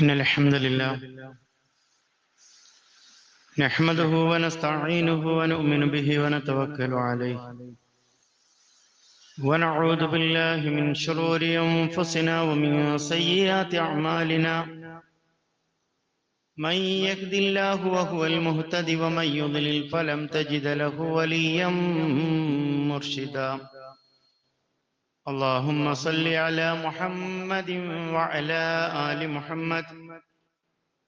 إن الحمد لله نحمده ونستعينه ونؤمن به ونتوكل عليه ونعوذ بالله من شرور أنفسنا ومن سيئات أعمالنا من يهد الله وهو المهتد ومن يضلل فلم تجد له وليا مرشدا اللهم صل على محمد وعلى آل محمد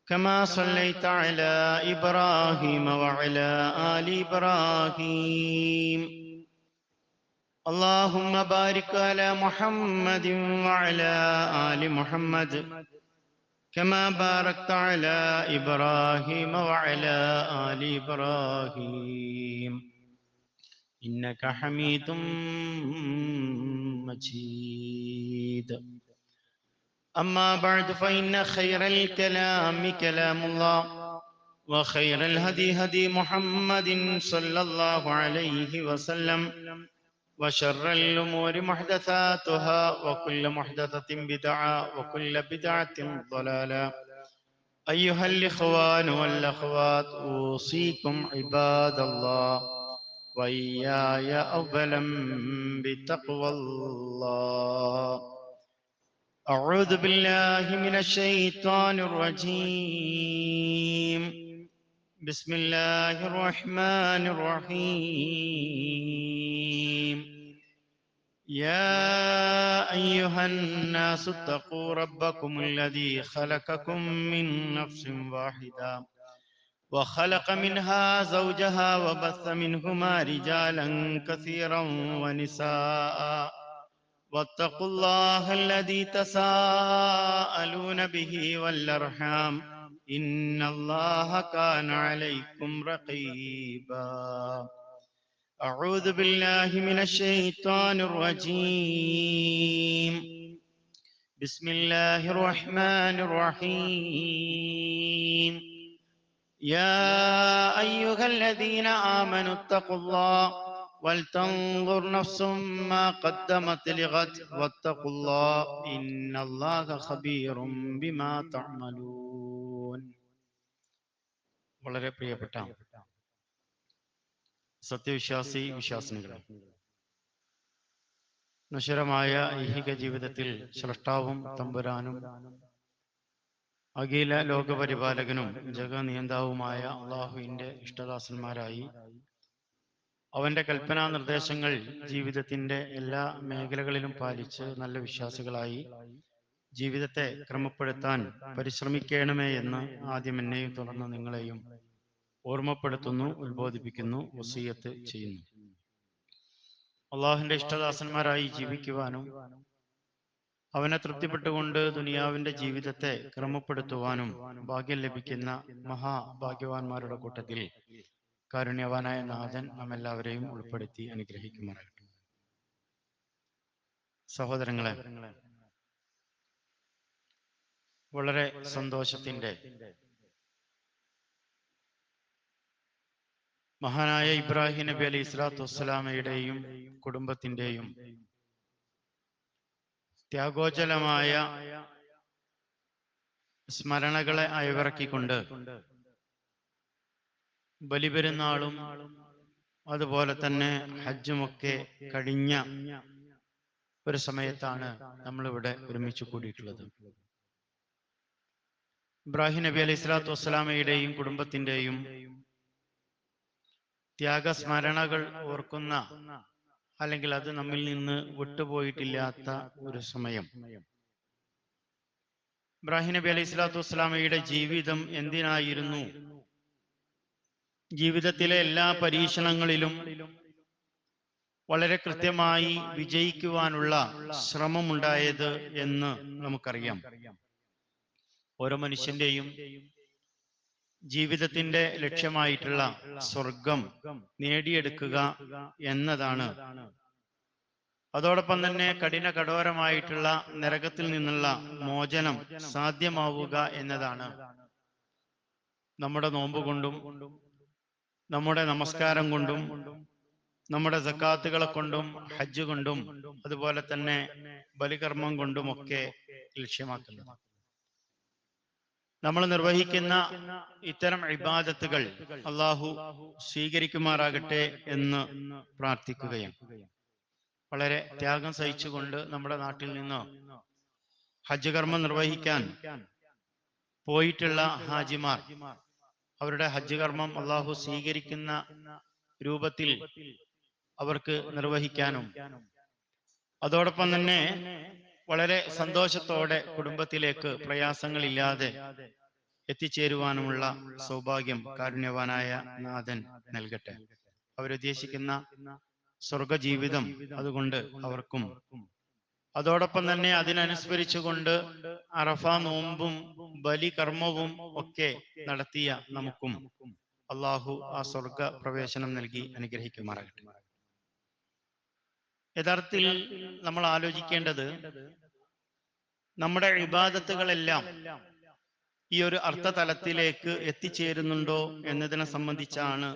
كما صليت على إبراهيم وعلى آل إبراهيم. اللهم بارك على محمد وعلى آل محمد كما باركت على إبراهيم وعلى آل إبراهيم. إنك حميد مجيد. أما بعد فإن خير الكلام كلام الله وخير الهدي هدي محمد صلى الله عليه وسلم وشر الأمور محدثاتها وكل محدثة بدعة وكل بدعة ضلالة. أيها الإخوان والأخوات أوصيكم عباد الله وإياي أولا بتقوى الله. أعوذ بالله من الشيطان الرجيم. بسم الله الرحمن الرحيم. يا أيها الناس اتقوا ربكم الذي خلقكم من نفس واحدة. وخلق منها زوجها وبث منهما رجالا كثيرا ونساء. واتقوا الله الذي تساءلون به والأرحام. إن الله كان عليكم رقيبا. أعوذ بالله من الشيطان الرجيم. بسم الله الرحمن الرحيم. يا أيها الذين آمنوا اتقوا الله ولتنظر نفس ما قدمت لغد واتقوا الله إن الله خبير بما تعملون വളരെ പ്രിയപ്പെട്ട സത്യവിശ്വാസി വിശ്വാസിനികളെ നശ്വരമായ ഐഹിക ജീവിതത്തിൽ സൃഷ്ടാവും തമ്പുരാനും അഖില ലോകപരിപാലകനും ജഗനിയന്താവുമായ അള്ളാഹുവിന്റെ ഇഷ്ടദാസന്മാരായി. അവന്റെ കൽപ്പനാ നിർദ്ദേശങ്ങൾ ജീവിതത്തിന്റെ എല്ലാ മേഖലകളിലും പാലിച്ച് നല്ല വിശ്വാസികളായി ജീവിതത്തെ ക്രമപ്പെടുത്താൻ പരിശ്രമിക്കണമേ എന്ന് ആദ്യം എന്നെയും തുടർന്ന് നിങ്ങളെയും ഓർമ്മപ്പെടുത്തുന്നു ഉത്ബോധിപ്പിക്കുന്നു വസീയത്ത് ചെയ്യുന്നു. അള്ളാഹുവിന്റെ ഇഷ്ടദാസന്മാരായി ജീവിക്കുവാനും അവനെ തൃപ്തിപ്പെട്ടുകൊണ്ട് ദുനിയാവിന്റെ ജീവിതത്തെ ക്രമപ്പെടുത്തുവാനും ഭാഗ്യം ലഭിക്കുന്ന മഹാഭാഗ്യവാന്മാരുടെ കൂട്ടത്തിൽ കാരുണ്യവാനായ നാഥൻ നമ്മെല്ലാവരെയും എല്ലാവരെയും ഉൾപ്പെടുത്തി അനുഗ്രഹിക്കുമാറാകട്ടെ. സഹോദരങ്ങളെ വളരെ സന്തോഷത്തിന്റെ മഹാനായ ഇബ്രാഹിം നബി അലി ഇസ്ലാത്തു വസ്സലാമയുടെയും കുടുംബത്തിന്റെയും ത്യാഗോജലമായ സ്മരണകളെ അയവിറക്കിക്കൊണ്ട് ബലിപെരുന്നാളും അതുപോലെ തന്നെ ഹജ്ജുമൊക്കെ കഴിഞ്ഞ ഒരു സമയത്താണ് നമ്മളിവിടെ ഒരുമിച്ച് കൂടിയിട്ടുള്ളത്. ഇബ്രാഹിം നബി അലൈഹി സ്വലാത്തു വസ്സലാമയുടെയും കുടുംബത്തിന്റെയും ത്യാഗസ്മരണകൾ ഓർക്കുന്ന അല്ലെങ്കിൽ അത് നമ്മിൽ നിന്ന് വിട്ടുപോയിട്ടില്ലാത്ത ഒരു സമയം. ഇബ്രാഹിം നബി അലൈഹി സ്വലാത്തു വസ്സലാമയുടെ ജീവിതം എന്തിനായിരുന്നു? ജീവിതത്തിലെ എല്ലാ പരീക്ഷണങ്ങളിലും വളരെ കൃത്യമായി വിജയിക്കുവാനുള്ള ശ്രമമുണ്ടായത് എന്ന് നമുക്കറിയാം. ഓരോ മനുഷ്യന്റെയും ജീവിതത്തിന്റെ ലക്ഷ്യമായിട്ടുള്ള സ്വർഗം നേടിയെടുക്കുക എന്നതാണ്. അതോടൊപ്പം തന്നെ കഠിന കഠോരമായിട്ടുള്ള നരകത്തിൽ നിന്നുള്ള മോചനം സാധ്യമാവുക എന്നതാണ്. നമ്മുടെ നോമ്പ് കൊണ്ടും നമ്മുടെ നമസ്കാരം കൊണ്ടും നമ്മുടെ സക്കാത്തുകളെ കൊണ്ടും ഹജ്ജ് കൊണ്ടും അതുപോലെ തന്നെ ബലികർമ്മം കൊണ്ടുമൊക്കെ ലക്ഷ്യമാക്കുന്നത്. നമ്മൾ നിർവഹിക്കുന്ന ഇത്തരം ഇബാദത്തുകൾ അള്ളാഹു സ്വീകരിക്കുമാറാകട്ടെ എന്ന് പ്രാർത്ഥിക്കുകയാണ്. വളരെ ത്യാഗം സഹിച്ചുകൊണ്ട് നമ്മുടെ നാട്ടിൽ നിന്ന് ഹജ്ജ് കർമ്മം നിർവഹിക്കാൻ പോയിട്ടുള്ള ഹാജിമാർ അവരുടെ ഹജ്ജ് കർമ്മം അള്ളാഹു സ്വീകരിക്കുന്ന രൂപത്തിൽ അവർക്ക് നിർവഹിക്കാനും. അതോടൊപ്പം തന്നെ വളരെ സന്തോഷത്തോടെ കുടുംബത്തിലേക്ക് പ്രയാസങ്ങളില്ലാതെ എത്തിച്ചേരുവാനുമുള്ള സൗഭാഗ്യം കാരുണ്യവാനായ നാഥൻ നൽകട്ടെ. അവരുദ്ദേശിക്കുന്ന സ്വർഗജീവിതം അതുകൊണ്ട് അവർക്കും. അതോടൊപ്പം തന്നെ അതിനനുസരിച്ചുകൊണ്ട് അറഫ നോമ്പും ബലി കർമ്മവും ഒക്കെ നടത്തിയ നമുക്കും. അള്ളാഹു ആ സ്വർഗ പ്രവേശനം നൽകി അനുഗ്രഹിക്കുമാറാകട്ടെ. യഥാർത്ഥത്തിൽ നമ്മൾ ആലോചിക്കേണ്ടത് നമ്മുടെ വിവാദത്തുകളെല്ലാം ഈ ഒരു അർത്ഥതലത്തിലേക്ക് എത്തിച്ചേരുന്നുണ്ടോ എന്നതിനെ സംബന്ധിച്ചാണ്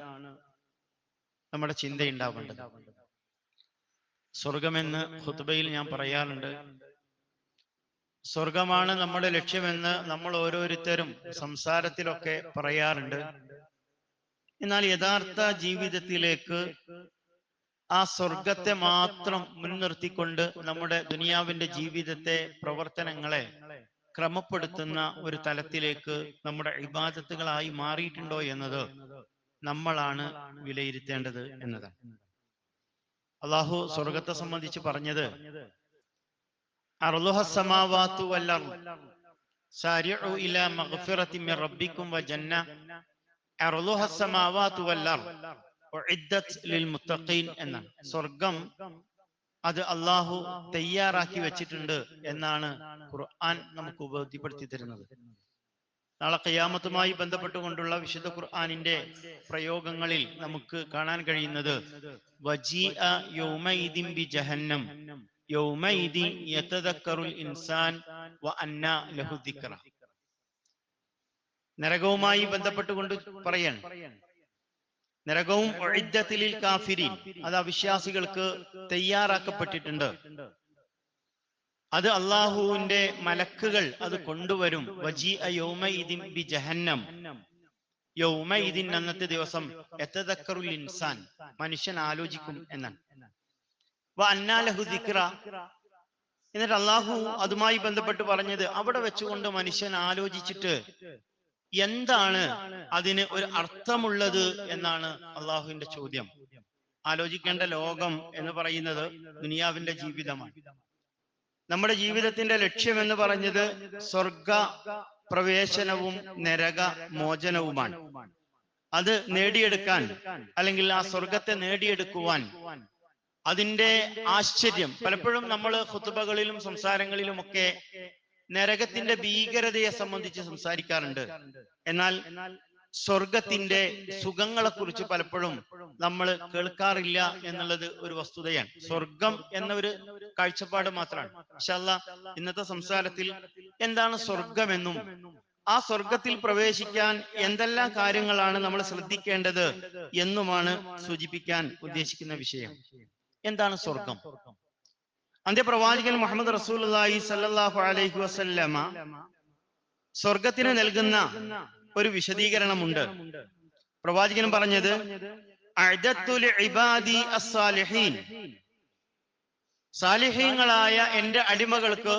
നമ്മുടെ ചിന്തയുണ്ടാവേണ്ടത് സ്വർഗമെന്ന് ഹുത്തുബയിൽ ഞാൻ പറയാറുണ്ട്. സ്വർഗമാണ് നമ്മുടെ ലക്ഷ്യമെന്ന് നമ്മൾ ഓരോരുത്തരും സംസാരത്തിലൊക്കെ പറയാറുണ്ട്. എന്നാൽ യഥാർത്ഥ ജീവിതത്തിലേക്ക് ആ സ്വർഗത്തെ മാത്രം മുൻനിർത്തിക്കൊണ്ട് നമ്മുടെ ദുനിയാവിന്റെ ജീവിതത്തെ പ്രവർത്തനങ്ങളെ ക്രമപ്പെടുത്തുന്ന ഒരു തലത്തിലേക്ക് നമ്മുടെ ഇബാദത്തുകളായി മാറിയിട്ടുണ്ടോ എന്നത് നമ്മളാണ് വിലയിരുത്തേണ്ടത് എന്നതാണ് അള്ളാഹു സ്വർഗത്തെ സംബന്ധിച്ച് പറഞ്ഞത് അർലുഹസമാവാത്തു വല്ലർ സാരിഉ ഇലാ മഗ്ഫിറതി മിർ റബ്ബിക്കും വജന്ന. അർലുഹസമാവാത്തു വല്ലർ ലിൽ എന്നാണ് സ്വർഗം അത് അള്ളാഹു തയ്യാറാക്കി വെച്ചിട്ടുണ്ട് എന്നാണ് ഖുർആൻ നമുക്ക് ഉപയോഗപ്പെടുത്തി തരുന്നത്. നാളെ കയ്യാമത്തുമായി ബന്ധപ്പെട്ടുകൊണ്ടുള്ള വിശുദ്ധ ഖുർആാനിന്റെ പ്രയോഗങ്ങളിൽ നമുക്ക് കാണാൻ കഴിയുന്നത് ജഹന്നം ഇൻസാൻ വ അന്ന നരകവുമായി ബന്ധപ്പെട്ടുകൊണ്ട് പറയാണ്. നരകവും ഒഴിദ്ദത്തിലിൽ കാഫിരീൻ. അത് അവിശ്വാസികൾക്ക് തയ്യാറാക്കപ്പെട്ടിട്ടുണ്ട്. അത് അള്ളാഹുവിന്റെ മലക്കുകൾ അത് കൊണ്ടുവരും. വജി യൗമഇദിൻ ബി ജഹന്നം. യൗമഇദിൻ അന്നത്തെ ദിവസം എത്തദക്കറുൽ ഇൻസാൻ മനുഷ്യൻ ആലോചിക്കും എന്നാണ്. അന്നാലഹു എന്നിട്ട് അള്ളാഹു അതുമായി ബന്ധപ്പെട്ട് പറഞ്ഞത് അവിടെ വെച്ചുകൊണ്ട് മനുഷ്യൻ ആലോചിച്ചിട്ട് എന്താണ് അതിന് ഒരു അർത്ഥമുള്ളത് എന്നാണ് അള്ളാഹുവിന്റെ ചോദ്യം. ആലോചിക്കേണ്ട ലോകം എന്ന് പറയുന്നത് ദുനിയാവിന്റെ ജീവിതമാണ്. നമ്മുടെ ജീവിതത്തിന്റെ ലക്ഷ്യം എന്ന് പറഞ്ഞത് സ്വർഗ പ്രവേശനവും നരക മോചനവുമാണ്. അത് നേടിയെടുക്കാൻ അല്ലെങ്കിൽ ആ സ്വർഗത്തെ നേടിയെടുക്കുവാൻ അതിന്റെ ആശ്ചര്യം. പലപ്പോഴും നമ്മൾ ഹുത്തുബകളിലും സംസാരങ്ങളിലും ഒക്കെ നരകത്തിന്റെ ഭീകരതയെ സംബന്ധിച്ച് സംസാരിക്കാറുണ്ട്. എന്നാൽ സ്വർഗത്തിന്റെ സുഖങ്ങളെ കുറിച്ച് പലപ്പോഴും നമ്മൾ കേൾക്കാറില്ല എന്നുള്ളത് ഒരു വസ്തുതയാണ്. സ്വർഗം എന്ന ഒരു കാഴ്ചപ്പാട് മാത്രമാണ്. ഇൻഷാല്ല ഇന്നത്തെ സംസാരത്തിൽ എന്താണ് സ്വർഗമെന്നും ആ സ്വർഗത്തിൽ പ്രവേശിക്കാൻ എന്തെല്ലാം കാര്യങ്ങളാണ് നമ്മൾ ശ്രദ്ധിക്കേണ്ടത് എന്നുമാണ് സൂചിപ്പിക്കാൻ ഉദ്ദേശിക്കുന്ന വിഷയം. എന്താണ് സ്വർഗം? അന്ത്യപ്രവാചകൻ മുഹമ്മദ് റസൂലി സല്ലാഹു അലൈഹി വസല്ലമ സ്വർഗത്തിന് നൽകുന്ന ഒരു വിശദീകരണമുണ്ട്. പ്രവാചകൻ പറഞ്ഞത് സാലിഹീങ്ങളായ എന്റെ അടിമകൾക്ക്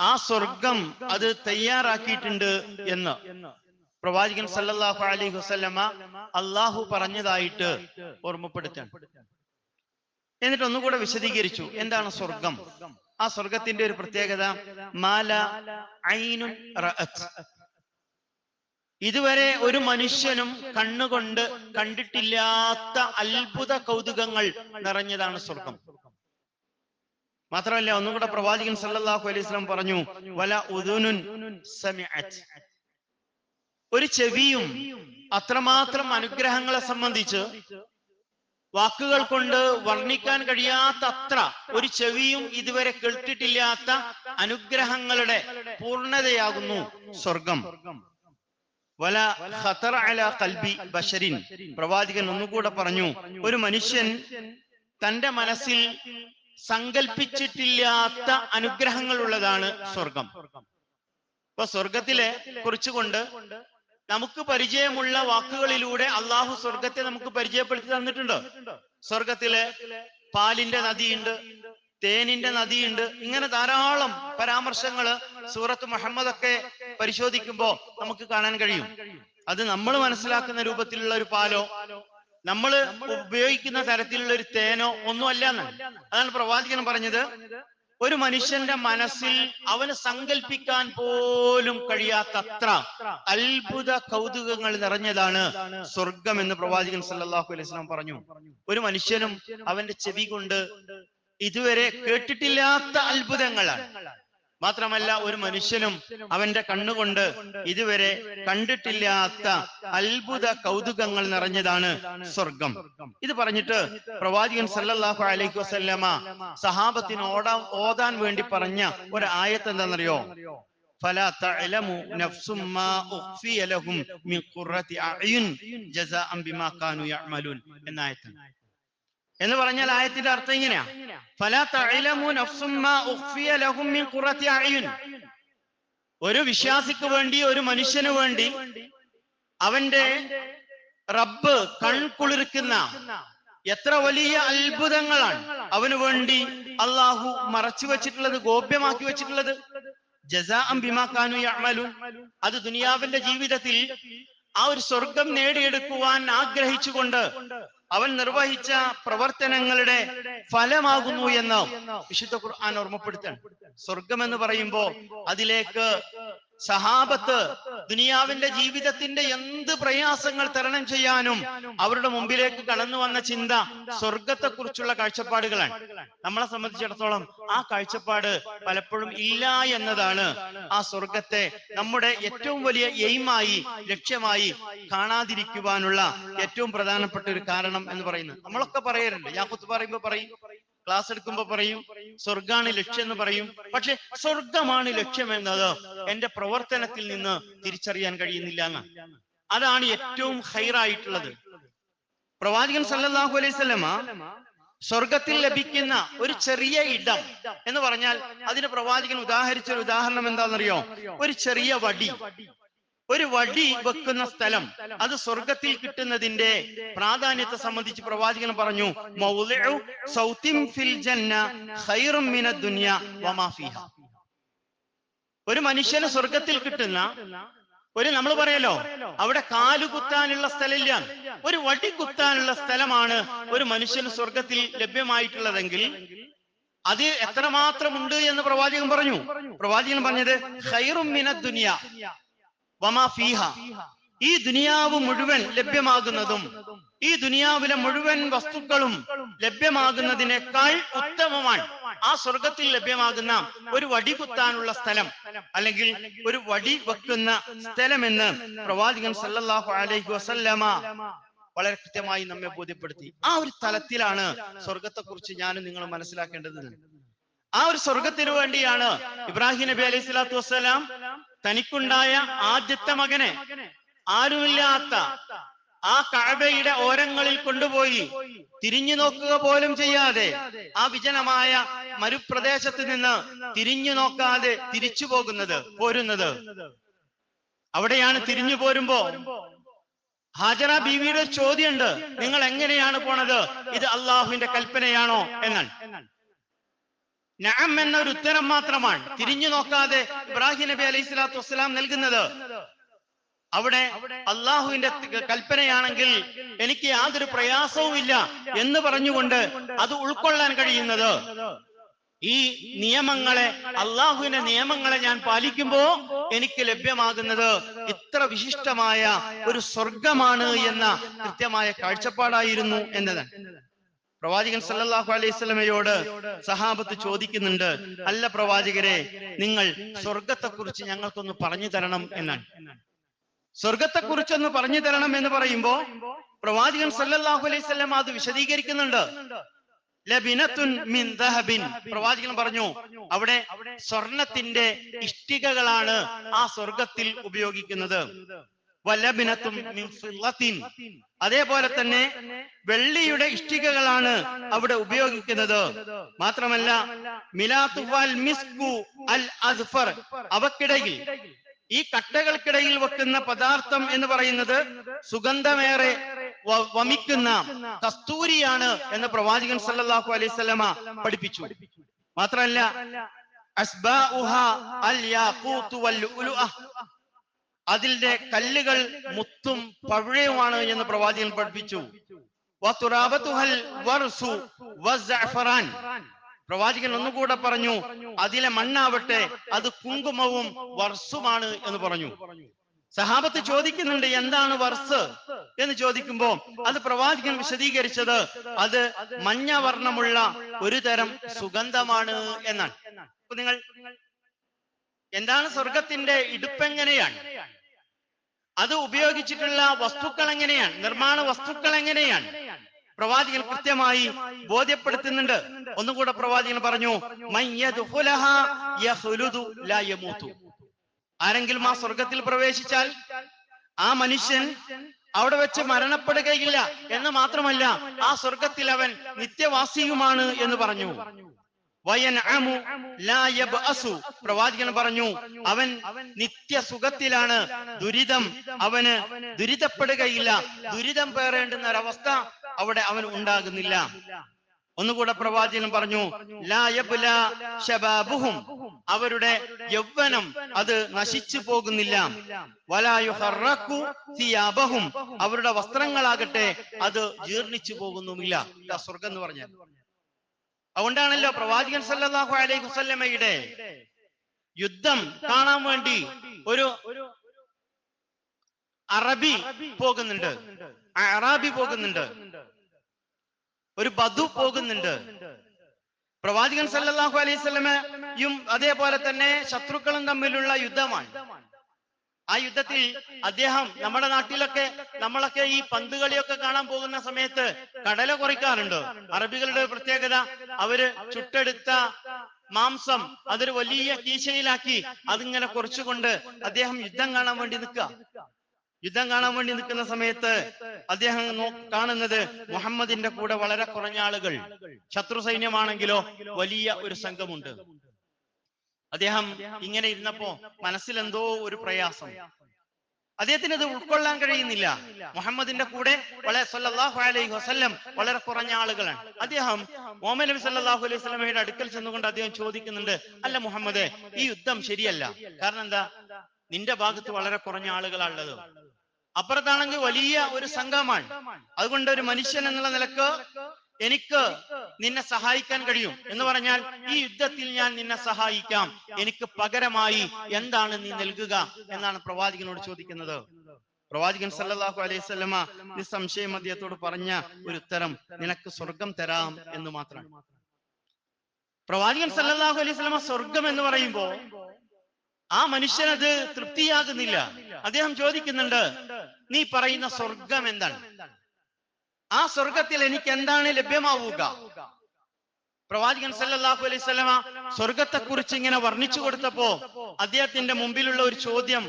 ആ സ്വർഗം അത് തയ്യാറാക്കിയിട്ടുണ്ട് എന്ന് പ്രവാചകൻ സല്ലല്ലാഹു അലൈഹി വസല്ലമ അള്ളാഹു പറഞ്ഞതായിട്ട് ഓർമ്മപ്പെടുത്താണ് എന്നിട്ട് ഒന്നുകൂടെ വിശദീകരിച്ചു. എന്താണ് സ്വർഗം? ആ സ്വർഗത്തിന്റെ ഒരു പ്രത്യേകത മാല ഐനുൻ ഇതുവരെ ഒരു മനുഷ്യനും കണ്ണുകൊണ്ട് കണ്ടിട്ടില്ലാത്ത അത്ഭുത കൗതുകങ്ങൾ നിറഞ്ഞതാണ് സ്വർഗം. മാത്രമല്ല ഒന്നും കൂടെ പ്രവാചകൻ സല്ലാഹു അലൈഹി വസല്ലം പറഞ്ഞു വല ഉദുനുൻ ഒരു ചെവിയും അത്രമാത്രം അനുഗ്രഹങ്ങളെ സംബന്ധിച്ച് വാക്കുകൾ കൊണ്ട് വർണിക്കാൻ കഴിയാത്ത അത്ര ഒരു ചെവിയും ഇതുവരെ കേട്ടിട്ടില്ലാത്ത അനുഗ്രഹങ്ങളുടെ പൂർണതയാകുന്നു സ്വർഗം. വല ഖതറ അല കൽബി ബഷരിൻ പ്രവാചകൻ ഒന്നുകൂടെ പറഞ്ഞു ഒരു മനുഷ്യൻ തന്റെ മനസ്സിൽ സങ്കല്പിച്ചിട്ടില്ലാത്ത അനുഗ്രഹങ്ങൾ ഉള്ളതാണ് സ്വർഗം. ഇപ്പൊ സ്വർഗത്തിലെ കുറിച്ചുകൊണ്ട് നമുക്ക് പരിചയമുള്ള വാക്കുകളിലൂടെ അള്ളാഹു സ്വർഗത്തെ നമുക്ക് പരിചയപ്പെടുത്തി തന്നിട്ടുണ്ട്. സ്വർഗത്തിലെ പാലിന്റെ നദിയുണ്ട് തേനിന്റെ നദിയുണ്ട് ഇങ്ങനെ ധാരാളം പരാമർശങ്ങൾ സൂറത്ത് മുഹമ്മദ് ഒക്കെ പരിശോധിക്കുമ്പോ നമുക്ക് കാണാൻ കഴിയും. അത് നമ്മൾ മനസ്സിലാക്കുന്ന രൂപത്തിലുള്ള ഒരു പാലോ നമ്മൾ ഉപയോഗിക്കുന്ന തരത്തിലുള്ള ഒരു തേനോ ഒന്നുമല്ല എന്നാണ് അതാണ് പ്രവാചകൻ പറഞ്ഞത്. ഒരു മനുഷ്യന്റെ മനസ്സിൽ അവന് സങ്കല്പിക്കാൻ പോലും കഴിയാത്തത്ര അത്ഭുത കൗതുകങ്ങൾ നിറഞ്ഞതാണ് സ്വർഗം എന്ന് പ്രവാചകൻ സല്ലാഹു അലൈഹി വസല്ലം പറഞ്ഞു. ഒരു മനുഷ്യനും അവന്റെ ചെവി കൊണ്ട് ഇതുവരെ കേട്ടിട്ടില്ലാത്ത അത്ഭുതങ്ങളാണ്. മാത്രമല്ല ഒരു മനുഷ്യനും അവന്റെ കണ്ണുകൊണ്ട് ഇതുവരെ കണ്ടിട്ടില്ലാത്ത അത്ഭുത കൗതുകങ്ങൾ നിറഞ്ഞതാണ് സ്വർഗം ഇത് പറഞ്ഞിട്ട് പ്രവാചകൻ സല്ലല്ലാഹു അലൈഹി വസല്ലമ സഹാബത്തിന് ഓടാൻ ഓതാൻ വേണ്ടി പറഞ്ഞ ഒരു ആയത്ത് എന്താണെന്നറിയോ فلا تعلم نفس ما أخفي لهم من قرة أعين جزاء بما كانوا يعملون എന്ന ആയത്താണ് എന്ന് പറഞ്ഞാൽ ആയത്തിന്റെ അർത്ഥം ഇങ്ങനെയാ. ഒരു വിശ്വാസിക്ക് വേണ്ടി ഒരു മനുഷ്യന് വേണ്ടി അവന്റെ റബ്ബ് കൺകുളിർക്കുന്ന എത്ര വലിയ അത്ഭുതങ്ങളാണ് അവന് വേണ്ടി അള്ളാഹു മറച്ചു വെച്ചിട്ടുള്ളത് ഗോപ്യമാക്കി വെച്ചിട്ടുള്ളത്. ജസാഅം ബിമാ കാനു യഅമലൂൻ. അത് ദുനിയാവിന്റെ ജീവിതത്തിൽ ആ ഒരു സ്വർഗം നേടിയെടുക്കുവാൻ ആഗ്രഹിച്ചുകൊണ്ട് അവൻ നിർവഹിച്ച പ്രവർത്തനങ്ങളുടെ ഫലമാകുന്നു എന്ന് വിശുദ്ധ ഖുർആൻ ഓർമ്മപ്പെടുത്തണം സ്വർഗം എന്ന് പറയുമ്പോ അതിലേക്ക് സഹാബത്ത് ദുനിയാവിന്റെ ജീവിതത്തിന്റെ എന്ത് പ്രയാസങ്ങൾ തരണം ചെയ്യാനും അവരുടെ മുമ്പിലേക്ക് കടന്നു വന്ന ചിന്ത സ്വർഗത്തെ കുറിച്ചുള്ള കാഴ്ചപ്പാടുകളാണ്. നമ്മളെ സംബന്ധിച്ചിടത്തോളം ആ കാഴ്ചപ്പാട് പലപ്പോഴും ഇല്ല എന്നതാണ് ആ സ്വർഗത്തെ നമ്മുടെ ഏറ്റവും വലിയ എയിമായി ലക്ഷ്യമായി കാണാതിരിക്കുവാനുള്ള ഏറ്റവും പ്രധാനപ്പെട്ട ഒരു കാരണം എന്ന് പറയുന്നത്. നമ്മളൊക്കെ പറയാറുണ്ട് ഞാൻ കുത്ത് പറയുമ്പോ പറയും. ക്ലാസ് എടുക്കുമ്പോ പറയും സ്വർഗാണ് ലക്ഷ്യം എന്ന് പറയും. പക്ഷെ സ്വർഗമാണ് ലക്ഷ്യം എന്നത് എന്റെ പ്രവർത്തനത്തിൽ നിന്ന് തിരിച്ചറിയാൻ കഴിയുന്നില്ല അതാണ് ഏറ്റവും ഹൈറായിട്ടുള്ളത്. പ്രവാചകൻ സല്ലാഹു അലൈഹി സ്വലമ സ്വർഗത്തിൽ ലഭിക്കുന്ന ഒരു ചെറിയ ഇടം എന്ന് പറഞ്ഞാൽ അതിന് പ്രവാചകൻ ഉദാഹരിച്ച ഒരു ഉദാഹരണം എന്താണെന്നറിയോ? ഒരു ചെറിയ വടി. ഒരു വടി വെക്കുന്ന സ്ഥലം. അത് സ്വർഗത്തിൽ കിട്ടുന്നതിന്റെ പ്രാധാന്യത്തെ സംബന്ധിച്ച് പ്രവാചകൻ പറഞ്ഞു ഒരു മനുഷ്യന് സ്വർഗത്തിൽ കിട്ടുന്ന ഒരു നമ്മൾ പറയല്ലോ അവിടെ കാലു കുത്താനുള്ള സ്ഥലമില്ല. ഒരു വടി കുത്താനുള്ള സ്ഥലമാണ് ഒരു മനുഷ്യന് സ്വർഗത്തിൽ ലഭ്യമായിട്ടുള്ളതെങ്കിൽ അത് എത്രമാത്രം ഉണ്ട് എന്ന് പ്രവാചകൻ പറഞ്ഞു. പ്രവാചകൻ പറഞ്ഞത് ഹൈറും മിന ദുനിയ. വമാ ഈ ദുനിയാവ് മുഴുവൻ ലഭ്യമാകുന്നതും ഈ ദുനിയാവിലെ മുഴുവൻ വസ്തുക്കളും ലഭ്യമാകുന്നതിനേക്കാൾ ഉത്തമമാണ്. ആ സ്വർഗത്തിൽ ലഭ്യമാകുന്ന ഒരു വടി കുത്താനുള്ള സ്ഥലം അല്ലെങ്കിൽ ഒരു വടി വെക്കുന്ന സ്ഥലമെന്ന് പ്രവാചകൻ സല്ലല്ലാഹു അലൈഹി വസല്ലമ വളരെ കൃത്യമായി നമ്മെ ബോധ്യപ്പെടുത്തി. ആ ഒരു തലത്തിലാണ് സ്വർഗത്തെ കുറിച്ച് ഞാനും നിങ്ങൾ മനസ്സിലാക്കേണ്ടത്. ആ ഒരു സ്വർഗത്തിനു വേണ്ടിയാണ് ഇബ്രാഹിം നബി അലൈഹി സ്വലാത്തു വസ്സലാം തനിക്കുണ്ടായ ആദ്യത്തെ മകനെ ആരുമില്ലാത്ത ആ കഅബയുടെ ഓരങ്ങളിൽ കൊണ്ടുപോയി തിരിഞ്ഞു നോക്കുക പോലും ചെയ്യാതെ ആ വിജനമായ മരുപ്രദേശത്ത് നിന്ന് തിരിഞ്ഞു നോക്കാതെ തിരിച്ചു പോകുന്നത് പോരുന്നത്. അവിടെയാണ് തിരിഞ്ഞു പോരുമ്പോ ഹാജറ ബീവിയുടെ ചോദ്യമുണ്ട്. നിങ്ങൾ എങ്ങനെയാണ് പോണത്? ഇത് അള്ളാഹുവിന്റെ കൽപ്പനയാണോ? എന്നാണ്. നഅം എന്ന ഒരു ഉത്തരം മാത്രമാണ്. തിരിഞ്ഞു നോക്കാതെ ഇബ്രാഹിം നബി അലൈഹി സ്വലാത്തു വസ്സലാം നൽകുന്നത്. അവിടെ അള്ളാഹുവിന്റെ കൽപ്പനയാണെങ്കിൽ എനിക്ക് യാതൊരു പ്രയാസവും ഇല്ല എന്ന് പറഞ്ഞുകൊണ്ട് അത് ഉൾക്കൊള്ളാൻ കഴിയുന്നത്. ഈ നിയമങ്ങളെ അള്ളാഹുവിന്റെ നിയമങ്ങളെ ഞാൻ പാലിക്കുമ്പോ എനിക്ക് ലഭ്യമാകുന്നത് ഇത്ര വിശിഷ്ടമായ ഒരു സ്വർഗമാണ് എന്ന കൃത്യമായ കാഴ്ചപ്പാടായിരുന്നു എന്നതാണ്. പ്രവാചകൻ സല്ലല്ലാഹു അലൈഹി വസല്ലമയോട് സഹാബത്ത് ചോദിക്കുന്നുണ്ട് അല്ല പ്രവാചകരെ നിങ്ങൾ സ്വർഗത്തെ കുറിച്ച് ഞങ്ങൾക്കൊന്ന് പറഞ്ഞു തരണം എന്നാണ്. സ്വർഗത്തെ കുറിച്ചൊന്ന് പറഞ്ഞു തരണം എന്ന് പറയുമ്പോ പ്രവാചകൻ സല്ലല്ലാഹു അലൈഹി സ്വലം അത് വിശദീകരിക്കുന്നുണ്ട്. ലബിനത്തുൻ മിൻ ദഹബിൻ. പ്രവാചകൻ പറഞ്ഞു അവിടെ സ്വർണത്തിന്റെ ഇഷ്ടികകളാണ് ആ സ്വർഗത്തിൽ ഉപയോഗിക്കുന്നത്. ഫിള്ളത്തിൻ അതേപോലെ തന്നെ വെള്ളിയുടെ ഇഷ്ടികകളാണ് അവിടെ ഉപയോഗിക്കുന്നത്. മാത്രമല്ല മിലാത്തു വൽ മിസ്കു അൽ അസ്ഫർ അവക്കിടയിൽ. ഈ കട്ടകൾക്കിടയിൽ വെക്കുന്ന പദാർത്ഥം എന്ന് പറയുന്നത് സുഗന്ധമേറെ വമിക്കുന്ന കസ്തൂരിയാണ് എന്ന് പ്രവാചകൻ സല്ലാഹു അലൈഹി സ്വലമ പഠിപ്പിച്ചു. മാത്രമല്ല അതിന്റെ കല്ലുകൾ മുത്തും പവിഴയുമാണ് എന്ന് പ്രവാചകൻ പഠിപ്പിച്ചു. പ്രവാചകൻ ഒന്നുകൂടെ പറഞ്ഞു അതിലെ മണ്ണാവട്ടെ അത് കുങ്കുമവും വർസുമാണ് എന്ന് പറഞ്ഞു. സഹാബത്ത് ചോദിക്കുന്നുണ്ട് എന്താണ് വർസ് എന്ന് ചോദിക്കുമ്പോ അത് പ്രവാചകൻ വിശദീകരിച്ചത് അത് മഞ്ഞ വർണമുള്ള ഒരു തരം സുഗന്ധമാണ് എന്നാണ്. നിങ്ങൾ എന്താണ് സ്വർഗത്തിന്റെ ഇടുപ്പെങ്ങനെയാണ്? അത് ഉപയോഗിച്ചിട്ടുള്ള വസ്തുക്കൾ എങ്ങനെയാണ് നിർമ്മാണ വസ്തുക്കൾ എങ്ങനെയാണ് പ്രവാചകൻ കൃത്യമായി ബോധ്യപ്പെടുത്തുന്നുണ്ട് ഒന്നുകൂടെ പ്രവാചകൻ പറഞ്ഞു. ആരെങ്കിലും ആ സ്വർഗത്തിൽ പ്രവേശിച്ചാൽ ആ മനുഷ്യൻ അവിടെ വെച്ച് മരണപ്പെടുകയില്ല എന്ന് മാത്രമല്ല ആ സ്വർഗത്തിൽ അവൻ നിത്യവാസിയുമാണ് എന്ന് പറഞ്ഞു. പ്രവാചകൻ പറഞ്ഞു അവൻ നിത്യസുഖത്തിലാണ്. ദുരിതം അവന് ദുരിതപ്പെടുകയില്ല. ദുരിതം പേറേണ്ടുന്ന ഒരവസ്ഥ അവിടെ അവൻ ഉണ്ടാകുന്നില്ല. ഒന്നുകൂടെ പ്രവാചകൻ പറഞ്ഞു ലാ യബ്ല ശബാബുഹും. അവരുടെ യൗവനം അത് നശിച്ചു പോകുന്നില്ല. വലാ യുഹറഖു സിയാബഹും. അവരുടെ വസ്ത്രങ്ങളാകട്ടെ അത് ജീർണിച്ചു പോകുന്നുമില്ല. സ്വർഗം എന്ന് പറഞ്ഞാൽ. അതുകൊണ്ടാണല്ലോ പ്രവാചകൻ സല്ലാഹു അലൈഹി വസല്ലമയുടെ യുദ്ധം കാണാൻ വേണ്ടി ഒരു അറബി പോകുന്നുണ്ട്. അറാബി പോകുന്നുണ്ട്. ഒരു ബധു പോകുന്നുണ്ട്. പ്രവാചകൻ സല്ലാഹു അലൈഹി സ്വലമയും അതേപോലെ തന്നെ ശത്രുക്കളും തമ്മിലുള്ള യുദ്ധമാണ് ആ യുദ്ധത്തിൽ അദ്ദേഹം നമ്മുടെ നാട്ടിലൊക്കെ നമ്മളൊക്കെ ഈ പന്ത് കളിയൊക്കെ കാണാൻ പോകുന്ന സമയത്ത് കടല കുറയ്ക്കാറുണ്ട്. അറബികളുടെ പ്രത്യേകത അവർ ചുട്ടെടുത്ത മാംസം അതൊരു വലിയ കീശയിലാക്കി അതിങ്ങനെ കുറച്ചുകൊണ്ട് അദ്ദേഹം യുദ്ധം കാണാൻ വേണ്ടി നിൽക്കുക. യുദ്ധം കാണാൻ വേണ്ടി നിൽക്കുന്ന സമയത്ത് അദ്ദേഹം കാണുന്നത് മുഹമ്മദിന്റെ കൂടെ വളരെ കുറഞ്ഞ ആളുകൾ ശത്രു സൈന്യമാണെങ്കിലോ വലിയ ഒരു സംഘമുണ്ട്. അദ്ദേഹം ഇങ്ങനെ ഇരുന്നപ്പോ മനസ്സിൽ എന്തോ ഒരു പ്രയാസം. അദ്ദേഹത്തിന് അത് ഉൾക്കൊള്ളാൻ കഴിയുന്നില്ല. മുഹമ്മദിന്റെ കൂടെ വളരെ അലൈഹി വളരെ കുറഞ്ഞ ആളുകളാണ്. അദ്ദേഹം മുഹമ്മദ് നബി സല്ലാഹു അലൈഹി വസല്ലമയുടെ അടുക്കൽ ചെന്നുകൊണ്ട് അദ്ദേഹം ചോദിക്കുന്നുണ്ട് അല്ല മുഹമ്മദ് ഈ യുദ്ധം ശരിയല്ല. കാരണം എന്താ? നിന്റെ ഭാഗത്ത് വളരെ കുറഞ്ഞ ആളുകളാണുള്ളത് അപ്പുറത്താണെങ്കിൽ വലിയ ഒരു സംഘമാണ്. അതുകൊണ്ട് ഒരു മനുഷ്യൻ എന്നുള്ള നിലയ്ക്ക് എനിക്ക് നിന്നെ സഹായിക്കാൻ കഴിയും എന്ന് പറഞ്ഞാൽ ഈ യുദ്ധത്തിൽ ഞാൻ നിന്നെ സഹായിക്കാം. എനിക്ക് പകരമായി എന്താണ് നീ നൽകുക എന്നാണ് പ്രവാചകനോട് ചോദിക്കുന്നത്. പ്രവാചകൻ സല്ലാഹു അലൈഹി വസല്ലമ നിസ്സംശയം അദ്ദേഹത്തോട് പറഞ്ഞ ഒരു ഉത്തരം നിനക്ക് സ്വർഗം തരാം എന്ന് മാത്രമാണ് പ്രവാചകൻ സല്ലാഹു അലൈഹി വസല്ലമ സ്വർഗം എന്ന് പറയുമ്പോ ആ മനുഷ്യനത് തൃപ്തിയാകുന്നില്ല. അദ്ദേഹം ചോദിക്കുന്നുണ്ട് നീ പറയുന്ന സ്വർഗം എന്താണ്? ആ സ്വർഗത്തിൽ എനിക്ക് എന്താണ് ലഭ്യമാവുക? പ്രവാചകൻ സല്ലാഹു അലൈഹി വസല്ലമ സ്വർഗത്തെ കുറിച്ച് ഇങ്ങനെ വർണിച്ചു കൊടുത്തപ്പോ അദ്ദേഹത്തിന്റെ മുമ്പിലുള്ള ഒരു ചോദ്യം.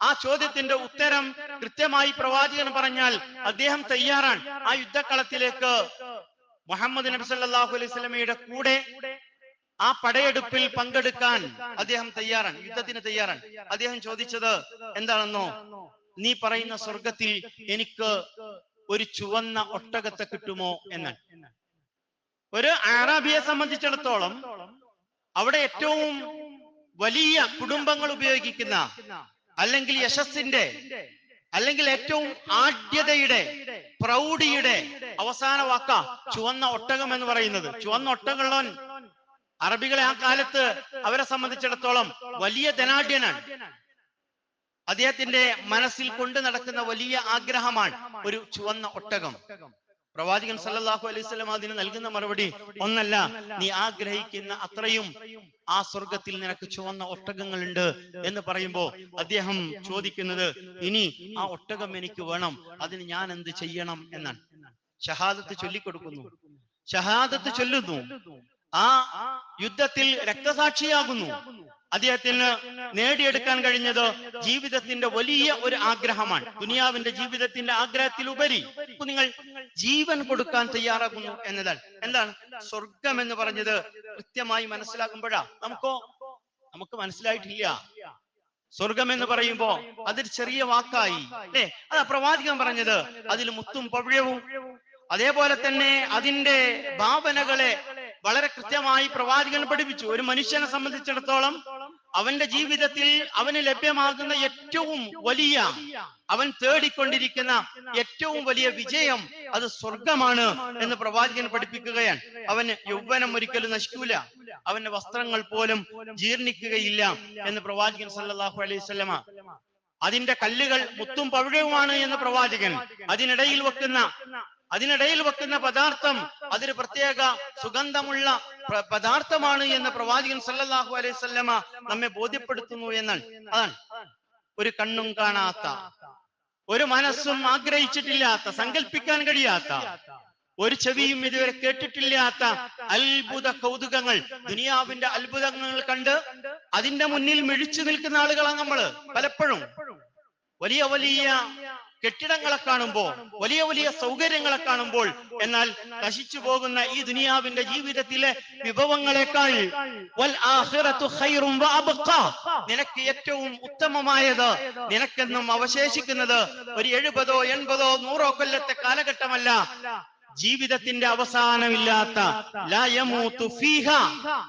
ആ ചോദ്യത്തിന്റെ ഉത്തരം കൃത്യമായി പ്രവാചകൻ പറഞ്ഞാൽ അദ്ദേഹം തയ്യാറാണ്. ആ യുദ്ധക്കളത്തിലേക്ക് മുഹമ്മദ് നബി സല്ലാഹു അലൈഹി സ്വലമയുടെ കൂടെ ആ പടയെടുപ്പിൽ പങ്കെടുക്കാൻ അദ്ദേഹം തയ്യാറാണ്. യുദ്ധത്തിന് തയ്യാറാണ്. അദ്ദേഹം ചോദിച്ചത് എന്താണെന്നോ? നീ പറയുന്ന സ്വർഗത്തിൽ എനിക്ക് ഒരു ചുവന്ന ഒട്ടകത്തെ കിട്ടുമോ എന്നാണ്. ഒരു അറാബിയെ സംബന്ധിച്ചിടത്തോളം അവിടെ ഏറ്റവും വലിയ കുടുംബങ്ങൾ ഉപയോഗിക്കുന്ന അല്ലെങ്കിൽ യശസ്സിന്റെ അല്ലെങ്കിൽ ഏറ്റവും ആഢ്യതയുടെ പ്രൗഢിയുടെ അവസാന വാക്ക ചുവന്ന ഒട്ടകം എന്ന് പറയുന്നത്. ചുവന്ന ഒട്ടകമുള്ളവൻ അറബികളെ ആ കാലത്ത് അവരെ സംബന്ധിച്ചിടത്തോളം വലിയ ധനാഢ്യനാണ്. അദ്ദേഹത്തിന്റെ മനസ്സിൽ കൊണ്ടു നടക്കുന്ന വലിയ ആഗ്രഹമാണ് ഒരു ചുവന്ന ഒട്ടകം. പ്രവാചകൻ സല്ലല്ലാഹു അലൈഹി വസല്ലം അതിന് നൽകുന്ന മറുപടി ഒന്നല്ല നീ ആഗ്രഹിക്കുന്ന അത്രയും ആ സ്വർഗത്തിൽ നിനക്ക് ചുവന്ന ഒട്ടകങ്ങളുണ്ട് എന്ന് പറയുമ്പോ അദ്ദേഹം ചോദിക്കുന്നത് ഇനി ആ ഒട്ടകം എനിക്ക് വേണം അതിന് ഞാൻ എന്ത് ചെയ്യണം എന്നാണ്. ഷഹാദത്ത് ചൊല്ലിക്കൊടുക്കുന്നു. ഷഹാദത്ത് ചൊല്ലുന്നു. ആ യുദ്ധത്തിൽ രക്തസാക്ഷിയാകുന്നു. അദ്ദേഹത്തിന് നേടിയെടുക്കാൻ കഴിഞ്ഞത് ജീവിതത്തിന്റെ വലിയ ഒരു ആഗ്രഹമാണ്. ദുനിയാവിന്റെ ജീവിതത്തിന്റെ ആഗ്രഹത്തിലുപരി നിങ്ങൾ ജീവൻ കൊടുക്കാൻ തയ്യാറാകുന്നു എന്നതാണ്. എന്താണ്? സ്വർഗം എന്ന് പറഞ്ഞത് കൃത്യമായി മനസ്സിലാക്കുമ്പോഴാ നമുക്കോ? നമുക്ക് മനസ്സിലായിട്ടില്ല. സ്വർഗം എന്ന് പറയുമ്പോ അതൊരു ചെറിയ വാക്കായി. അല്ലേ? അതാ പ്രവാചകൻ പറഞ്ഞത്. അതിൽ മുത്തും പവിഴവും അതേപോലെ തന്നെ അതിന്റെ ഭാവനകളെ വളരെ കൃത്യമായി പ്രവാചകൻ പഠിപ്പിച്ചു. ഒരു മനുഷ്യനെ സംബന്ധിച്ചിടത്തോളം അവന്റെ ജീവിതത്തിൽ അവന് ലഭ്യമാകുന്ന ഏറ്റവും വലിയ അവൻ തേടിക്കൊണ്ടിരിക്കുന്ന ഏറ്റവും വലിയ വിജയം അത് സ്വർഗമാണ് എന്ന് പ്രവാചകൻ പഠിപ്പിക്കുകയാണ്. അവന് യൗവനം ഒരിക്കലും നശിക്കൂല. അവന്റെ വസ്ത്രങ്ങൾ പോലും ജീർണിക്കുകയില്ല എന്ന് പ്രവാചകൻ സല്ലാഹു അലൈഹി വസല്ലമ. അതിന്റെ കല്ലുകൾ മുത്തും പവിഴവുമാണ് എന്ന് പ്രവാചകൻ അതിനിടയിൽ വെക്കുന്ന അതിനിടയിൽ വെക്കുന്ന പദാർത്ഥം അതൊരു പ്രത്യേക സുഗന്ധമുള്ള പദാർത്ഥമാണ് എന്ന് പ്രവാചകൻ സല്ലല്ലാഹു അലൈഹി വസല്ലമ നമ്മെ ബോധ്യപ്പെടുത്തുന്നു എന്നാണ്. അതാണ്. ഒരു കണ്ണും കാണാത്ത ഒരു മനസ്സും ആഗ്രഹിച്ചിട്ടില്ലാത്ത സങ്കല്പിക്കാൻ കഴിയാത്ത ഒരു ചെവിയും ഇതുവരെ കേട്ടിട്ടില്ലാത്ത അത്ഭുത കൗതുകങ്ങൾ ദുനിയാവിന്റെ അത്ഭുതങ്ങൾ കണ്ട് അതിന്റെ മുന്നിൽ മിഴിച്ചു നിൽക്കുന്ന ആളുകളാണ് നമ്മൾ പലപ്പോഴും. വലിയ വലിയ കെട്ടിടങ്ങളെ കാണുമ്പോൾ വലിയ വലിയ സൗകര്യങ്ങളെ കാണുമ്പോൾ എന്നാൽ നശിച്ചു പോകുന്ന ഈ ദുനിയാവിന്റെ ജീവിതത്തിലെ വിഭവങ്ങളെക്കാൾ. നിനക്ക് ഏറ്റവും ഉത്തമമായത് നിനക്കെന്നും അവശേഷിക്കുന്നത് ഒരു എഴുപതോ എൺപതോ നൂറോ കൊല്ലത്തെ കാലഘട്ടമല്ല ജീവിതത്തിന്റെ അവസാനമില്ലാത്ത ലയമൂത്തു യമൂതു ഫീഹ.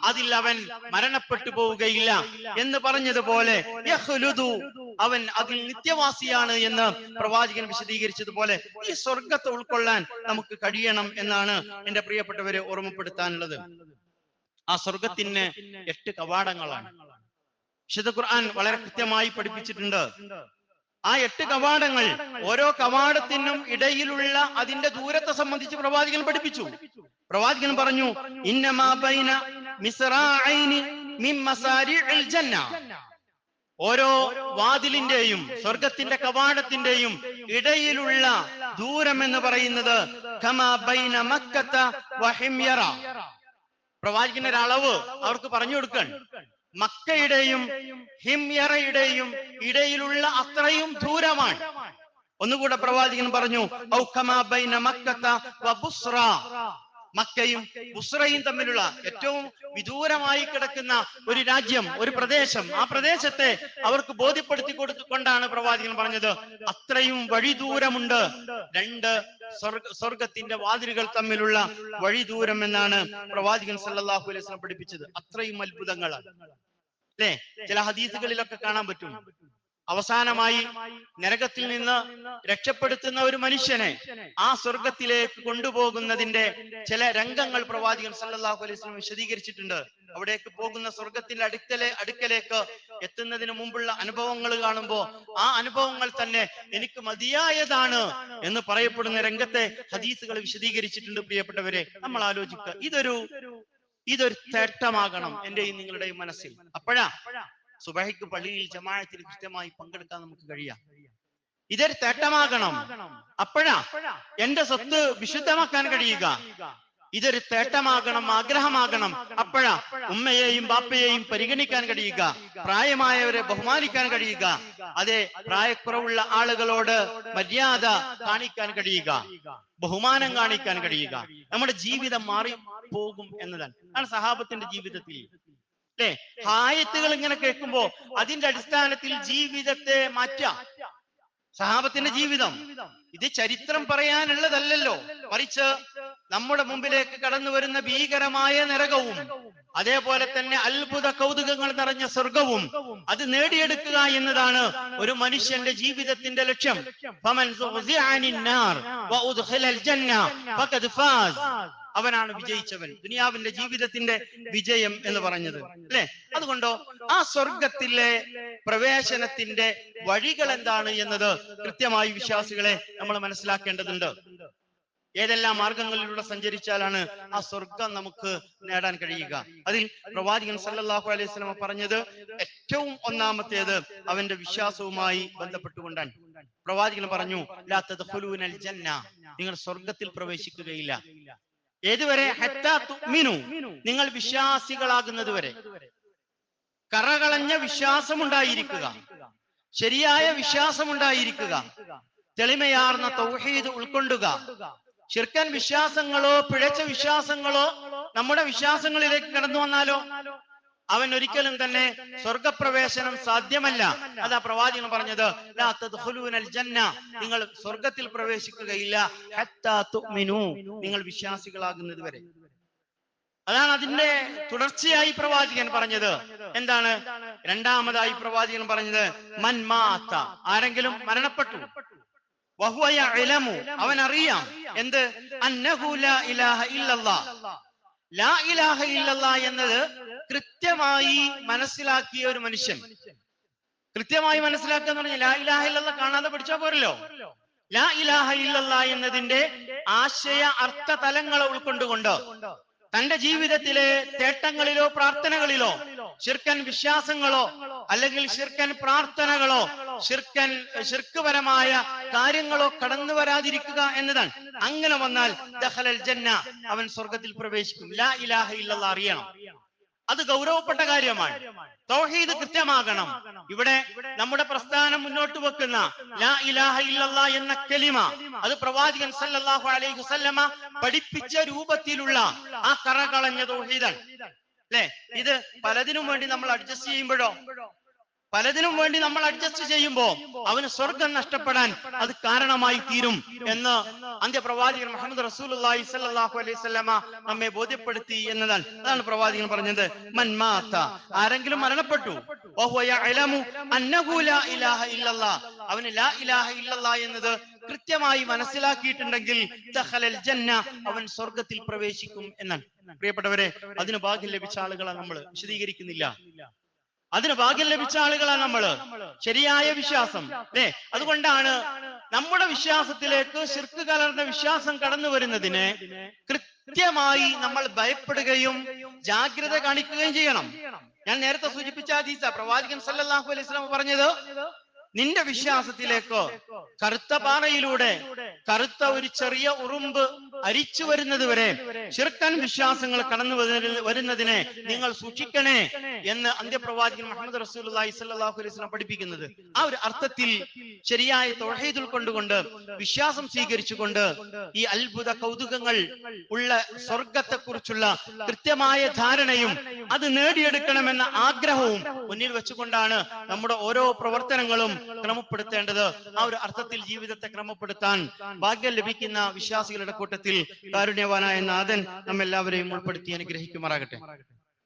അതിൽ അവൻ മരണപ്പെട്ടു പോവുകയില്ല എന്ന് പറഞ്ഞതുപോലെ. അവൻ അതിൽ നിത്യവാസിയാണ് എന്ന് പ്രവാചകൻ വിശദീകരിച്ചതുപോലെ ഈ സ്വർഗത്തെ ഉൾക്കൊള്ളാൻ നമുക്ക് കഴിയണം എന്നാണ് എന്റെ പ്രിയപ്പെട്ടവരെ ഓർമ്മപ്പെടുത്താനുള്ളത് ആ സ്വർഗത്തിന് എട്ട് കവാടങ്ങളാണ് വിശുദ്ധ ഖുർആൻ വളരെ കൃത്യമായി പഠിപ്പിച്ചിട്ടുണ്ട് ആ എട്ട് കവാടങ്ങൾ ഓരോ കവാടത്തിനും ഇടയിലുള്ള അതിന്റെ ദൂരത്തെ സംബന്ധിച്ച് പ്രവാചകൻ പഠിപ്പിച്ചു. പ്രവാചകൻ പറഞ്ഞു ഓരോ വാതിലിന്റെയും സ്വർഗത്തിന്റെ കവാടത്തിന്റെയും ഇടയിലുള്ള ദൂരം എന്ന് പറയുന്നത് പ്രവാചകന്റെ ഒരു അളവ് അവർക്ക് പറഞ്ഞു കൊടുക്കാൻ. മക്കയുടെയും ഹിംയറയുടെയും ഇടയിലുള്ള അത്രയും ദൂരമാണ്. ഒന്നുകൂടെ പ്രവാചകൻ പറഞ്ഞു മക്കയും ബുസ്രയും തമ്മിലുള്ള ഏറ്റവും വിദൂരമായി കിടക്കുന്ന ഒരു രാജ്യം ഒരു പ്രദേശം. ആ പ്രദേശത്തെ അവർക്ക് ബോധ്യപ്പെടുത്തി കൊടുത്തുകൊണ്ടാണ് പ്രവാചകൻ പറഞ്ഞത് അത്രയും വഴി ദൂരമുണ്ട് രണ്ട് സ്വർഗ സ്വർഗത്തിന്റെ വാതിലുകൾ തമ്മിലുള്ള വഴി ദൂരം എന്നാണ് പ്രവാചകൻ സല്ലല്ലാഹു അലൈഹി പഠിപ്പിച്ചത്. അത്രയും അത്ഭുതങ്ങളാണ്. അല്ലേ ചില ഹദീസുകളിലൊക്കെ കാണാൻ പറ്റും. അവസാനമായി നരകത്തിൽ നിന്ന് രക്ഷപ്പെടുത്തുന്ന ഒരു മനുഷ്യനെ ആ സ്വർഗത്തിലേക്ക് കൊണ്ടുപോകുന്നതിന്റെ ചില രംഗങ്ങൾ പ്രവാചകൻ സല്ലാഹു അലൈഹി വസല്ലം വിശദീകരിച്ചിട്ടുണ്ട്. അവിടേക്ക് പോകുന്ന സ്വർഗത്തിന്റെ അടുക്കലെ അടുക്കലേക്ക് എത്തുന്നതിന് മുമ്പുള്ള അനുഭവങ്ങൾ കാണുമ്പോൾ ആ അനുഭവങ്ങൾ തന്നെ എനിക്ക് മതിയായതാണ് എന്ന് പറയപ്പെടുന്ന രംഗത്തെ ഹദീസുകൾ വിശദീകരിച്ചിട്ടുണ്ട് പ്രിയപ്പെട്ടവരെ. നമ്മൾ ആലോചിക്കുക. ഇതൊരു ഇതൊരു തേട്ടമാകണം എന്റെയും നിങ്ങളുടെയും മനസ്സിൽ. അപ്പോഴാ സുബഹയ്ക്ക് പള്ളിയിൽ ജമാഅത്തിൽ കൃത്യമായി പങ്കെടുക്കാൻ നമുക്ക് കഴിയാം. ഇതൊരു തേട്ടമാകണം. അപ്പോഴാ എന്റെ സ്വത്ത് വിശുദ്ധമാക്കാൻ കഴിയുക. ഇതൊരു തേട്ടമാകണം ആഗ്രഹമാകണം. അപ്പോഴാ ഉമ്മയെയും ബാപ്പയെയും പരിഗണിക്കാൻ കഴിയുക. പ്രായമായവരെ ബഹുമാനിക്കാൻ കഴിയുക. അതെ പ്രായക്കുറവുള്ള ആളുകളോട് മര്യാദ കാണിക്കാൻ കഴിയുക. ബഹുമാനം കാണിക്കാൻ കഴിയുക. നമ്മുടെ ജീവിതം മാറി പോകും എന്നതാണ്. ആണ് സഹാബത്തിന്റെ ജീവിതത്തിൽ. അല്ലെ? ഹായത്തുകൾ ഇങ്ങനെ കേൾക്കുമ്പോ അതിന്റെ അടിസ്ഥാനത്തിൽ ജീവിതത്തെ മാറ്റാം സഹാബത്തിന്റെ ജീവിതം. ഇത് ചരിത്രം പറയാനുള്ളതല്ലല്ലോ. മറിച്ച് നമ്മുടെ മുമ്പിലേക്ക് കടന്നു വരുന്ന ഭീകരമായ നരകവും അതേപോലെ തന്നെ അത്ഭുത കൗതുകങ്ങൾ നിറഞ്ഞ സ്വർഗവും അത് നേടിയെടുക്കുക എന്നതാണ് ഒരു മനുഷ്യന്റെ ജീവിതത്തിന്റെ ലക്ഷ്യം. അവനാണ് വിജയിച്ചവൻ. ദുനിയാവിന്റെ ജീവിതത്തിന്റെ വിജയം എന്ന് പറഞ്ഞത്. അല്ലെ? അതുകൊണ്ടോ ആ സ്വർഗത്തിലെ പ്രവേശനത്തിന്റെ വഴികൾ എന്താണ് എന്നത് കൃത്യമായി വിശ്വാസികളെ നമ്മൾ മനസ്സിലാക്കേണ്ടതുണ്ട്. ഏതെല്ലാം മാർഗങ്ങളിലൂടെ സഞ്ചരിച്ചാലാണ് ആ സ്വർഗം നമുക്ക് നേടാൻ കഴിയുക? അതിൽ പ്രവാചകൻ സല്ലല്ലാഹു അലൈഹി വസല്ലം പറഞ്ഞത് ഏറ്റവും ഒന്നാമത്തേത് അവന്റെ വിശ്വാസവുമായി ബന്ധപ്പെട്ടുകൊണ്ടാണ്. പ്രവാചകൻ പറഞ്ഞു ജന്ന. നിങ്ങൾ സ്വർഗത്തിൽ പ്രവേശിക്കുകയില്ല. ഏതുവരെ ഹത്താ തുഅ്മിനു നിങ്ങൾ വിശ്വാസികളാകുന്നത് വരെ കറകളഞ്ഞ വിശ്വാസമുണ്ടായിരിക്കുക. ശരിയായ വിശ്വാസമുണ്ടായിരിക്കുക. തെളിമയാർന്ന തൗഹീദ് ഉൾക്കൊണ്ടുക. ശിർക്കൻ വിശ്വാസങ്ങളോ പിഴച്ച വിശ്വാസങ്ങളോ നമ്മുടെ വിശ്വാസങ്ങളിലേക്ക് കടന്നു വന്നാലോ? അവൻ ഒരിക്കലും തന്നെ സ്വർഗപ്രവേശനം സാധ്യമല്ല. അതാ പ്രവാചകൻ പറഞ്ഞത് നിങ്ങൾ സ്വർഗത്തിൽ പ്രവേശിക്കുകയില്ല. നിങ്ങൾ വിശ്വാസികളാകുന്നത് വരെ. അതാണ് അതിന്റെ തുടർച്ചയായി പ്രവാചകൻ പറഞ്ഞത്. എന്താണ്? രണ്ടാമതായി പ്രവാചകൻ പറഞ്ഞത് മൻ മാത്ത ആരെങ്കിലും മരണപ്പെട്ടു. അവൻ അറിയാം. എന്ത്? ഇലാഹ ഇല്ലല്ലാ. ലാ ഇലാഹ ഇല്ലല്ലാ എന്നത് കൃത്യമായി മനസ്സിലാക്കിയ ഒരു മനുഷ്യൻ. കൃത്യമായി മനസ്സിലാക്കുക എന്ന് പറഞ്ഞാൽ ലാ ഇലാഹ ഇല്ലല്ലാ കാണാതെ പഠിച്ചാൽ പോരല്ലോ. ലാ ഇലാഹ ഇല്ലല്ല എന്നതിന്റെ ആശയ അർത്ഥ തലങ്ങളെ ഉൾക്കൊണ്ടുകൊണ്ട് തന്റെ ജീവിതത്തിലെ തേട്ടങ്ങളിലോ പ്രാർത്ഥനകളിലോ ശിർക്കൻ വിശ്വാസങ്ങളോ അല്ലെങ്കിൽ ശിർക്കൻ പ്രാർത്ഥനകളോ ശിർക്കൻ ശിർക്കുപരമായ കാര്യങ്ങളോ കടന്നു വരാതിരിക്കുക എന്നതാണ്. അങ്ങനെ വന്നാൽ ദഹലൽ ജന്ന അവൻ സ്വർഗത്തിൽ പ്രവേശിക്കും. ലാ ഇലാഹ ഇല്ലല്ല അറിയണം. അത് ഗൗരവപ്പെട്ട കാര്യമാണ്. തൗഹീദ് കൃത്യമാകണം. ഇവിടെ നമ്മുടെ പ്രസ്ഥാനം മുന്നോട്ട് വെക്കുന്ന ലാ ഇലാഹ ഇല്ലല്ലാ എന്ന കലിമ അത് പ്രവാചകൻ സല്ലല്ലാഹു അലൈഹി വസല്ലമ പഠിപ്പിച്ച രൂപത്തിലുള്ള ആ കറകളഞ്ഞ തൗഹീദാണ്. അല്ലെ ഇത് പലതിനും വേണ്ടി നമ്മൾ അഡ്ജസ്റ്റ് ചെയ്യുമ്പോഴോ? പലതിനും വേണ്ടി നമ്മൾ അഡ്ജസ്റ്റ് ചെയ്യുമ്പോൾ അവന് സ്വർഗം നഷ്ടപ്പെടാൻ അത് കാരണമായി തീരും എന്ന് അന്ത്യപ്രവാചകൻ മുഹമ്മദ് റസൂൽ സ്വല്ലല്ലാഹു അലൈഹി നമ്മെ ബോധ്യപ്പെടുത്തി എന്നതാണ്. അതാണ് പ്രവാചകൻ പറഞ്ഞത്. മൻ മാത്ത ആരെങ്കിലും മരണപ്പെട്ടു. അവന് ലാ ഇലാഹ ഇല്ലല്ലാ എന്നത് കൃത്യമായി മനസ്സിലാക്കിയിട്ടുണ്ടെങ്കിൽ അവൻ സ്വർഗത്തിൽ പ്രവേശിക്കും എന്നാണ്. പ്രിയപ്പെട്ടവരെ അതിന് ഭാഗ്യം ലഭിച്ച ആളുകളെ നമ്മൾ വിശദീകരിക്കുന്നില്ല. അതിന് ഭാഗ്യം ലഭിച്ച ആളുകളാണ് നമ്മൾ. ശരിയായ വിശ്വാസം. അല്ലേ അതുകൊണ്ടാണ് നമ്മുടെ വിശ്വാസത്തിലേക്ക് ശിർക്ക് കലർന്ന വിശ്വാസം കടന്നു വരുന്നതിന് കൃത്യമായി നമ്മൾ ഭയപ്പെടുകയും ജാഗ്രത കാണിക്കുകയും ചെയ്യണം. ഞാൻ നേരത്തെ സൂചിപ്പിച്ച ഹദീസ പ്രവാചകൻ സല്ലല്ലാഹു അലൈഹി വസല്ലം പറഞ്ഞത് നിന്റെ വിശ്വാസത്തിലേക്ക് കറുത്ത പാറയിലൂടെ കറുത്ത ഒരു ചെറിയ ഉറുമ്പ് അരിച്ചു വരുന്നത് വരെ ചെറുക്കൻ വിശ്വാസങ്ങൾ കടന്നു വരുന്നതിനെ നിങ്ങൾ സൂക്ഷിക്കണേ എന്ന് അന്ത്യപ്രവാചകൻ മുഹമ്മദ് സ്വല്ലല്ലാഹു അലൈഹി പഠിപ്പിക്കുന്നത്. ആ ഒരു അർത്ഥത്തിൽ ശരിയായ തൊഴയിൽ ഉൾക്കൊണ്ടുകൊണ്ട് വിശ്വാസം സ്വീകരിച്ചുകൊണ്ട് ഈ അത്ഭുത കൗതുകങ്ങൾ ഉള്ള സ്വർഗത്തെ കുറിച്ചുള്ള കൃത്യമായ ധാരണയും അത് നേടിയെടുക്കണമെന്ന ആഗ്രഹവും മുന്നിൽ വെച്ചുകൊണ്ടാണ് നമ്മുടെ ഓരോ പ്രവർത്തനങ്ങളും ക്രമപ്പെടുത്തേണ്ടത്. ആ ഒരു അർത്ഥത്തിൽ ജീവിതത്തെ ക്രമപ്പെടുത്താൻ ഭാഗ്യം ലഭിക്കുന്ന വിശ്വാസികളുടെ കൂട്ടത്തിൽ കാരുണ്യവാനായ നാഥൻ നമ്മെല്ലാവരെയും ഉൾപ്പെടുത്തി അനുഗ്രഹിക്കുമാറാകട്ടെ.